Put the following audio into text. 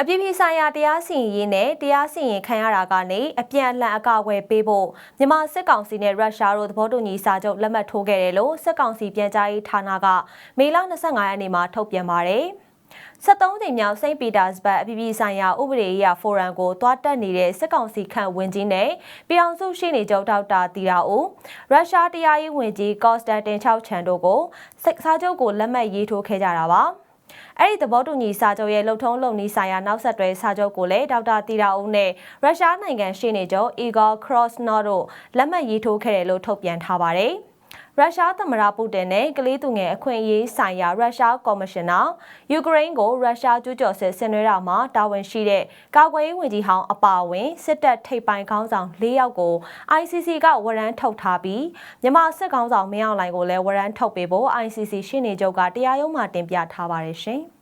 အပြည်ပြည်ဆိုင်ရာတရားစီရင်ရေးနဲ့တရားစီရင်ခံရတာကနေအပြန်အလှန်အကာအကွယ်ပေးဖို့မြန်မာစစ်ကောင်စီနဲ့ရုရှားတို့သဘောတူညီစာချုပ်လက်မှတ်ထိုးခဲ့တယ်လို့စစ်ကောင်စီပြန်ကြားရေးဌာနကမေလ25ရက်နေ့မှာထုတ်ပြန်ပါတယ်။73ကြိမ်မြောက်စိန့်ပီတာစဘတ်အပြည်ပြည်ဆိုင်ရာဥပဒေရေးရာဖိုရမ်ကိုတွားတက်နေတဲ့စစ်ကောင်စီခန့်ဝင်ကြီးနဲ့ပြည်အောင်စုရှိနေကြဒေါက်တာတီရာဦးရုရှားတရားရေးဝန်ကြီးကော့စတန်တင်ချောက်ချန်တို့ကိုစစ်စာချုပ်ကိုလက်မှတ်ရေးထိုးခဲ့ကြတာပါ။ အဲ့ဒီသဘောတူညီစာချုပ်ရဲ့လှုပ်ထုံးလုပ်နည်းဆိုင်ရာနောက်ဆက်တွဲစာချုပ်ကိုလည်းဒေါက်တာတီရာဦးနဲ့ရုရှားနိုင်ငံရှေ့နေချုပ်အီဂေါခရော့စနော့တို့လက်မှတ်ရေးထိုးခဲ့တယ်လို့ထုတ်ပြန်ထားပါတယ်။ ရုရှားသမ္မတပူတင်နဲ့ကလေးသူငယ်အခွင့်အရေးဆိုင်ရာရုရှားကော်မရှင်နာယူကရိန်းကိုရုရှားကျူးကျော်စစ်ဆင်နွှဲတာမှာတာဝန်ရှိတဲ့ကာကွယ်ရေးဝန်ကြီးဟောင်းအပါအဝင်စစ်တပ်ထိပ်ပိုင်းခေါင်းဆောင်၄ယောက်ကို ICC ကဝရမ်းထုတ်ထားပြီးမြန်မာစစ်ကောင်ဆောင်မင်းအောင်လှိုင်ကိုလည်းဝရမ်းထုတ်ပေးဖို့ ICC ရှင်းနေချုပ်ကတရားရုံးမှာတင်ပြထားပါတယ်ရှင်။